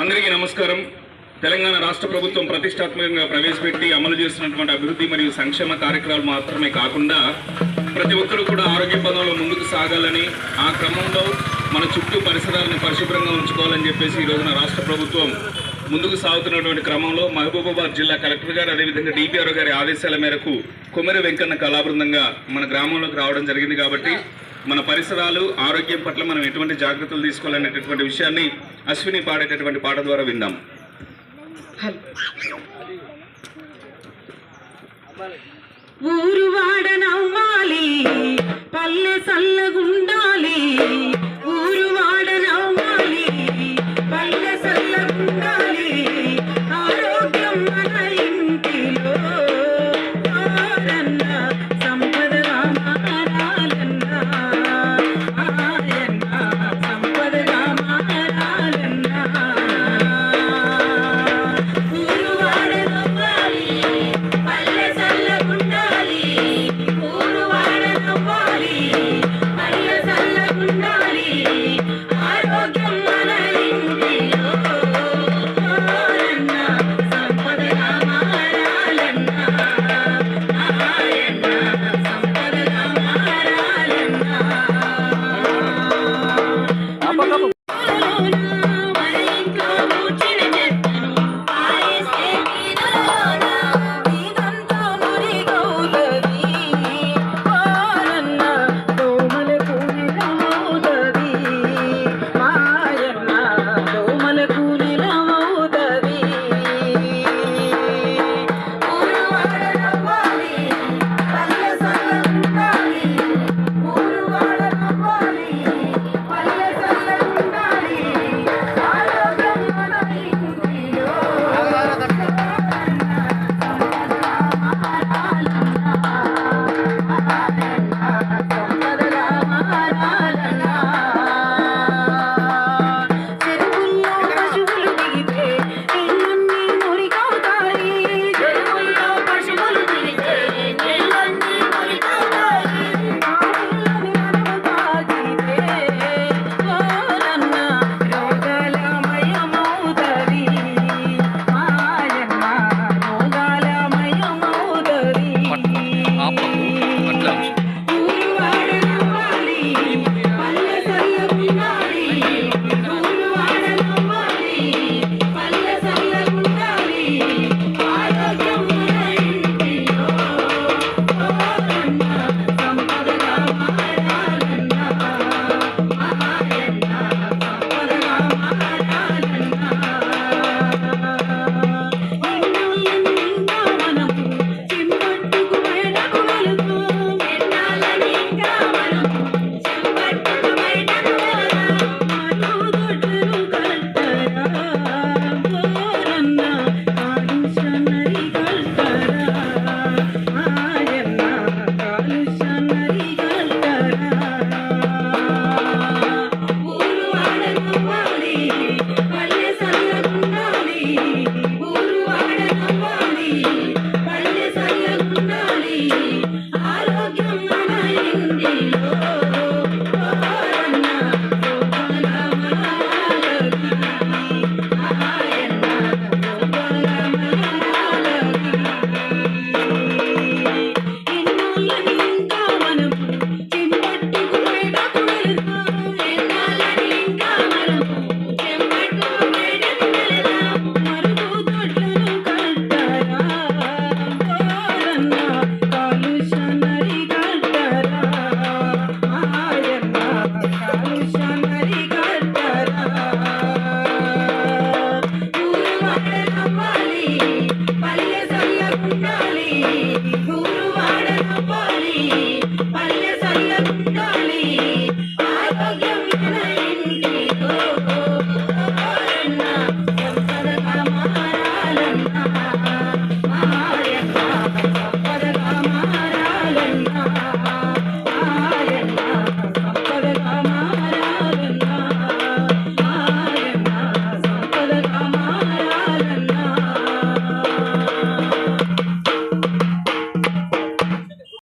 అందరికీ నమస్కారం. తెలంగాణ రాష్ట్ర ప్రభుత్వం ప్రతిష్టాత్మకంగా ప్రవేశపెట్టి అమలు చేస్తున్నటువంటి అభివృద్ధి మరియు సంక్షేమ కార్యక్రమాలు మాత్రమే కాకుండా ప్రతి ఒక్కరూ కూడా ఆరోగ్య పదంలో ముందుకు సాగాలని ఆ క్రమంలో మన చుట్టూ పరిసరాలను పరిశుభ్రంగా ఉంచుకోవాలని చెప్పేసి ఈ రోజున రాష్ట్ర ప్రభుత్వం ముందుకు సాగుతున్నటువంటి క్రమంలో మహబూబాబాద్ జిల్లా కలెక్టర్ గారు అదేవిధంగా డిపిఆర్ఓ గారి ఆదేశాల మేరకు కుమెర వెంకన్న కళాబృందంగా మన గ్రామంలోకి రావడం జరిగింది కాబట్టి మన పరిసరాలు ఆరోగ్యం పట్ల మనం ఎటువంటి జాగ్రత్తలు తీసుకోవాలనేటటువంటి విషయాన్ని అశ్విని పాడేటటువంటి పాట ద్వారా విందాం. ఊరు వాడనవ్వాలి పల్లె సల్ల down. Molly.